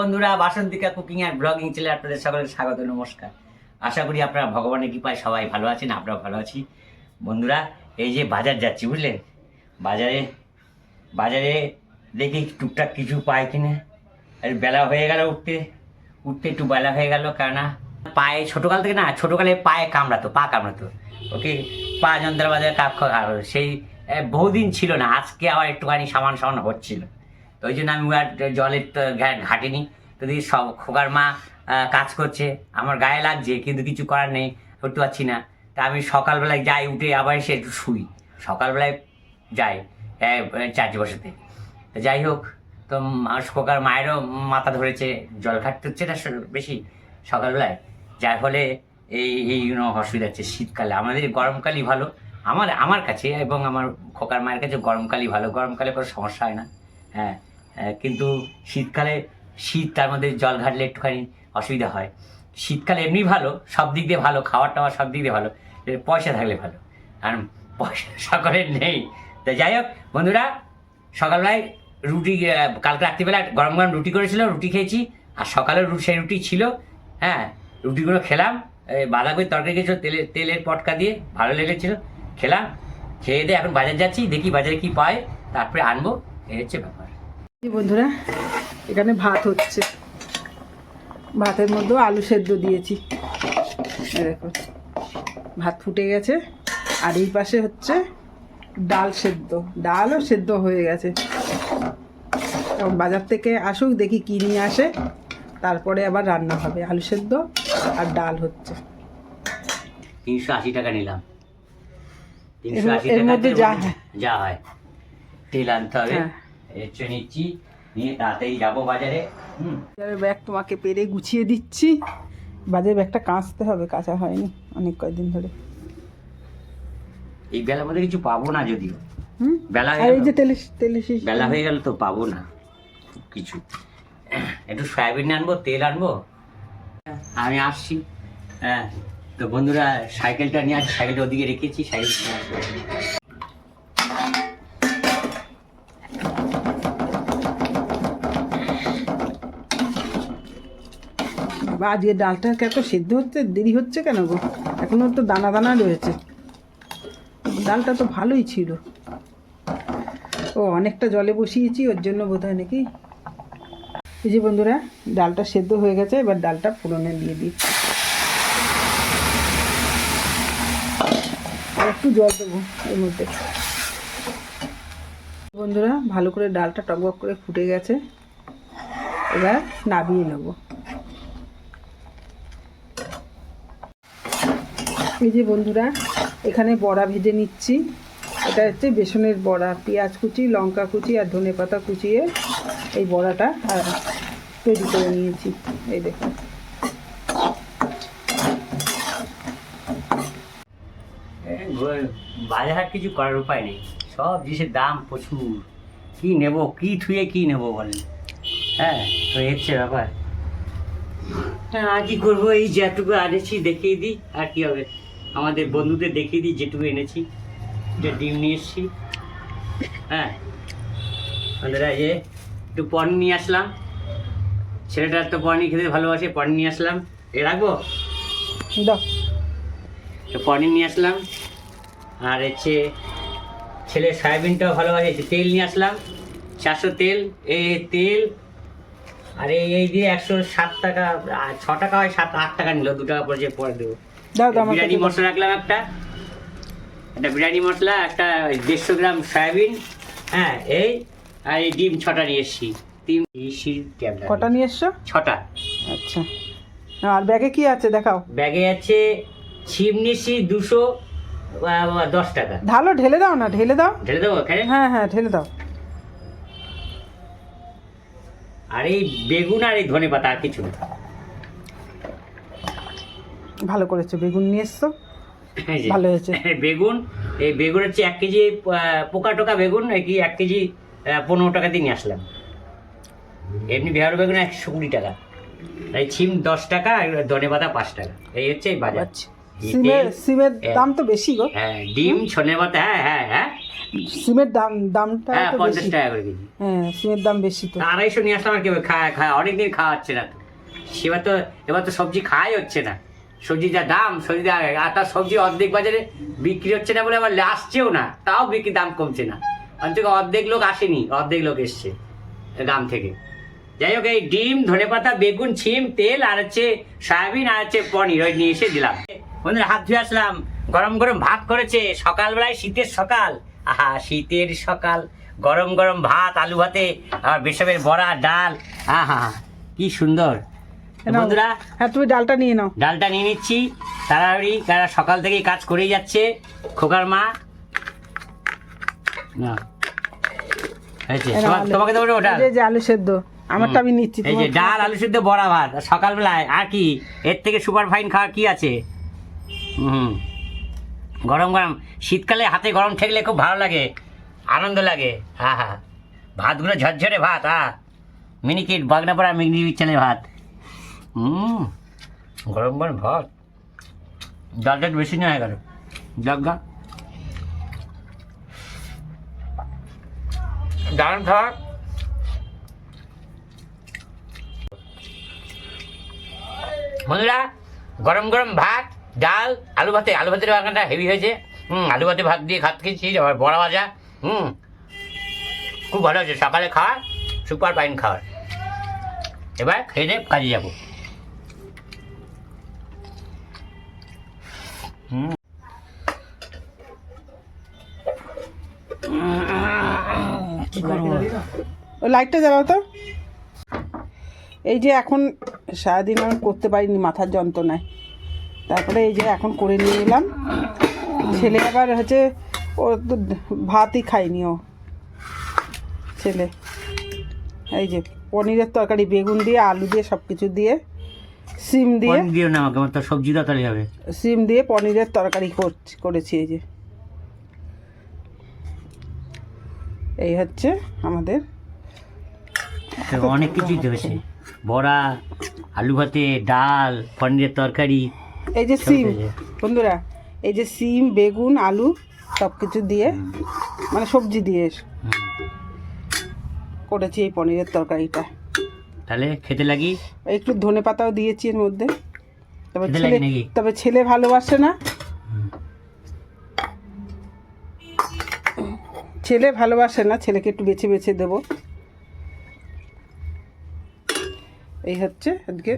বন্ধুরা Basantika cooking and blogging চ্যানেলে আপনাদের সকলের স্বাগত, নমস্কার। আশা করি আপনারা ভগবানের কৃপায় সবাই ভালো আছেন, আমরাও ভালো আছি। বন্ধুরা, এই যে বাজার যাচ্ছি, বুঝলেন? বাজারে বাজারে দেখি টুকটাক কিছু পাই কিনে। আর বেলা হয়ে গেল উঠতে উঠতে একটু বেলা হয়ে গেল, কেননা পায়ে ছোটোকাল থেকে না, ছোটোকালে পায়ে কামড়াতো, পা কামড়াতো। ওকে, পা যন্ত্র বাজারে কাপ সেই বহুদিন ছিল না, আজকে আবার একটুখানি সামান সামান হচ্ছিল। তো ওই জন্য আমি আর জলের তো ঘাটিনি। তো দেখি সব খোকার মা কাজ করছে। আমার গায়ে লাগছে কিন্তু কিছু করার নেই করতে পারছি না। তা আমি সকালবেলায় যাই উঠে আবার এসে একটু শুই। সকালবেলায় যাই চার্জ বসাতে। তো যাই হোক তো খোকার মায়েরও মাথা ধরেছে জল ঘাটতে হচ্ছে না বেশি সকালবেলায়। যার ফলে এই এই অসুবিধা হচ্ছে শীতকালে। আমাদের গরমকালই ভালো। আমার আমার কাছে এবং আমার খোকার মায়ের কাছে গরমকালই ভালো। গরমকালে কোনো সমস্যা হয় না। হ্যাঁ, কিন্তু শীতকালে শীত তার মধ্যে জল ঘাটলে একটুখানি অসুবিধা হয়। শীতকালে এমনি ভালো, সব দিক দিয়ে ভালো, খাওয়ার টাওয়ার সব দিক দিয়ে ভালো পয়সা থাকলে ভালো। কারণ পয়সা সকলের নেই। তো যাই হোক, বন্ধুরা, সকালবেলায় রুটি কালকে রাত্রিবেলা গরম গরম রুটি করেছিল, রুটি খেয়েছি। আর সকালে সেই রুটি ছিল হ্যাঁ রুটিগুলো খেলাম বাঁধাকপির তরকারি গেছিল তেলের তেলের পটকা দিয়ে ভালো লেগেছিল, খেলাম, খেয়ে দিয়ে এখন বাজার যাচ্ছি, দেখি বাজারে কি পায়, তারপরে আনব, এই হচ্ছে ব্যাপার। বন্ধুরা এখানে ভাত হচ্ছে। ভাতের মধ্যেও আলু সেদ্ধ দিয়েছি। দেখো ভাত ফুটে গেছে। আর এই পাশে হচ্ছে ডাল সেদ্ধ। ডালও সেদ্ধ হয়ে গেছে। এখন বাজার থেকে আসুক দেখি কী নিয়ে আসে। তারপরে আবার রান্না হবে। আলু সেদ্ধ আর ডাল হচ্ছে। তিনশো আশি টাকা নিলাম। তিনশো আশি যা হয়। যা হয়। তেল আনতে হবে। হ্যাঁ। এসে নিচ্ছি নিয়ে তাড়াতাড়ি যাব বাজারে। হুম। ব্যাগ তোমাকে পেরে গুছিয়ে দিচ্ছি। বাজারের ব্যাগটা কাঁচতে হবে কাঁচা হয়নি অনেক কয়েকদিন ধরে। এই বেলার মধ্যে কিছু পাবো না যদিও। হুম? বেলা হয়ে। যে তেলে তেলে বেলা হয়ে গেল তো পাবো না কিছু। একটু সয়াবিন আনব তেল আনব। আমি আসছি। হ্যাঁ তো বন্ধুরা সাইকেলটা নিয়ে সাইকেলটা ওদিকে রেখেছি সাইকেল নিয়ে আসব। বা আজকে ডালটা এত সেদ্ধ হচ্ছে? দেরি হচ্ছে কেন গো? এখনও তো দানা দানা রয়েছে। ডালটা তো ভালোই ছিল। ও, অনেকটা জলে বসিয়েছি, ওর জন্য বোধ হয় নাকি? এই যে বন্ধুরা, ডালটা সেদ্ধ হয়ে গেছে, এবার ডালটা ফোড়নে দিয়ে দিই। একটু জল দেবো এর মধ্যে। বন্ধুরা, ভালো করে ডালটা টকবক করে ফুটে গেছে। এবার নাবিয়ে নেব। এই যে বন্ধুরা এখানে বড়া ভেজে নিচ্ছি। এটা হচ্ছে বেসনের বড়া পেঁয়াজ কুচি লঙ্কা কুচি আর ধনে পাতা কুচিয়ে এই বড়াটা আহ, তৈরি করে নিয়েছি। এই দেখুন। বাজার হাট কিছু করার উপায় নেই। সব জিনিসের দাম প্রচুর। কি নেব কি থুয়ে কি নেব বলেন? হ্যাঁ তো হচ্ছে ব্যাপার। হ্যাঁ আর কি করব এই যেটুকু এনেছি দেখিয়ে দিই আর কি হবে? আমাদের বন্ধুদের দেখিয়ে দিই যেটুকু এনেছি। যে ডিম নিয়ে এসেছি। হ্যাঁ। বন্ধুরা যে একটু পনির নিয়ে আসলাম। ছেলেটার তো পনির খেতে ভালোবাসে পনির নিয়ে আসলাম। এ রাখব? দাও। তো পনির নিয়ে আসলাম। আর হচ্ছে ছেলে সয়াবিনটাও ভালোবাসে তেল নিয়ে আসলাম। চারশো তেল এই তেল। আর এই এই দিয়ে একশো সাত টাকা আর ছ টাকা হয় সাত আট টাকা নিল দু টাকা পরে পরে দেবো। দাও দাও বিরিয়ানি মশলা রাখলাম একটা। একটা বিরিয়ানি মশলা একটা দেড়শো গ্রাম সয়াবিন হ্যাঁ এই আর এই ডিম ছটা নিয়ে এসছি। ট্যাবলেট কটা নিয়ে এসছো? ছটা। আচ্ছা। আর ব্যাগে কি আছে দেখাও। ব্যাগে আছে নিয়েছি দুশো দশ টাকা। ঢালো ঢেলে দাও না ঢেলে দাও। ঢেলে এখানে? হ্যাঁ হ্যাঁ ঢেলে দাও। আর এই বেগুন আর এই ধনে পাতা আর কিছু না। ভালো করেছ বেগুন নিয়ে এসছো? ভালো হয়েছে। বেগুন এই বেগুন হচ্ছে এক কেজি পোকা টোকা বেগুন কি এক কেজি পনেরো টাকা দিয়ে নিয়ে আসলাম। এমনি বিহার বেগুন একশো কুড়ি টাকা। এই ছিম দশ টাকা আর ধনে পাতা পাঁচ টাকা। এই হচ্ছে এই বাজার। আচ্ছা। সিমের সিমের হ্যাঁ। দাম তো বেশি গো। হ্যাঁ ডিম ছনে পাতা হ্যাঁ হ্যাঁ হ্যাঁ। সিমের দাম দামটা হ্যাঁ পঞ্চাশ টাকা করে কেজি। হ্যাঁ সিমের দাম বেশি তো। আড়াইশো নিয়ে আসলাম আর কি খায় খায় অনেকদিন খাওয়া হচ্ছে না তো। সেবার তো এবার তো সবজি খাওয়াই হচ্ছে না। সবজি যা দাম সবজি আর তার সবজি অর্ধেক বাজারে বিক্রি হচ্ছে না বলে আবার আসছেও না, তাও বিক্রি দাম কমছে না। অন্তত অর্ধেক লোক আসেনি, অর্ধেক লোক এসছে গ্রাম থেকে। যাই হোক, এই ডিম ধনেপাতা বেগুন, ছিম, তেল, আর হচ্ছে সয়াবিন, আর হচ্ছে পনির, ওই নিয়ে এসে দিলাম। বন্ধুরা, হাত ধুয়ে আসলাম, গরম গরম ভাত করেছে, সকালবেলায় শীতের সকাল। আহা, শীতের সকাল, গরম গরম ভাত, আলু ভাতে আর বেসবের বড়া, ডাল। আহা, কি সুন্দর। বন্ধুরা হ্যাঁ তুমি ডালটা নিয়ে নাও। ডালটা নিয়ে নিচ্ছি। তাড়াতাড়ি তারা সকাল থেকে কাজ করেই যাচ্ছে। খোকার মা। না। তোমাকে দেবো এই যে- আলু সেদ্ধ। আমারটা আমি নিচ্ছি এই যে ডাল আলু সিদ্ধ বড়া ভাত। আর সকালবেলায় আর কি? এর থেকে সুপার ফাইন খাওয়া কি আছে? হুম। গরম গরম। শীতকালে হাতে গরম ঠেকলে খুব ভালো লাগে। আনন্দ লাগে। হ্যাঁ হ্যাঁ ভাতগুলো ঝরঝরে ভাত হ্যাঁ মিনিকেট বাগনাপাড়া মিগনি চালে ভাত। হুম। গরম গরম ভাত। ডালটা বেশি নেওয়া গেল। জাগা দারুণ খাওয়া বন্ধুরা, গরম গরম ভাত, ডাল, আলু ভাতে। আলু ভাতের বাগানটা হেভি হয়েছে। হুম, আলু ভাতে ভাত দিয়ে ভাত খেয়েছি, আবার বড়া ভাজা। হুম, খুব ভালো হয়েছে। সকালে খাওয়া, সুপার পাইন খাওয়ার। এবার খেয়ে দিয়ে কাজে যাব। লাইটটা জ্বালাও তো। এই যে এখন সারাদিন আমি করতে পারিনি মাথার যন্ত্রণায়। তারপরে এই যে এখন করে নিয়ে এলাম। ছেলে আবার হচ্ছে, ও ভাতই খায়নি ও। ছেলে, এই যে পনিরের তরকারি, বেগুন দিয়ে, আলু দিয়ে সব কিছু দিয়ে সিম দিয়ে পনির দিও না আমাকে আমার তো সবজি তাহলে হবে। সিম দিয়ে পনিরের তরকারি করছি- এই যে। এই হচ্ছে আমাদের অনেক কিছুই হয়েছে। বড়া আলু ভাতে ডাল পনিরের তরকারি এই যে সিম। বন্ধুরা এই যে সিম বেগুন আলু সব কিছু দিয়ে মানে সবজি দিয়ে করেছি এই পনিরের তরকারিটা। তাহলে খেতে লাগি? একটু ধনে পাতাও দিয়েছি এর মধ্যে। তবে ছেলে তবে ছেলে ভালোবাসে না। ছেলে ভালোবাসে না ছেলেকে একটু বেছে বেছে দেবো। এই হচ্ছে আজকে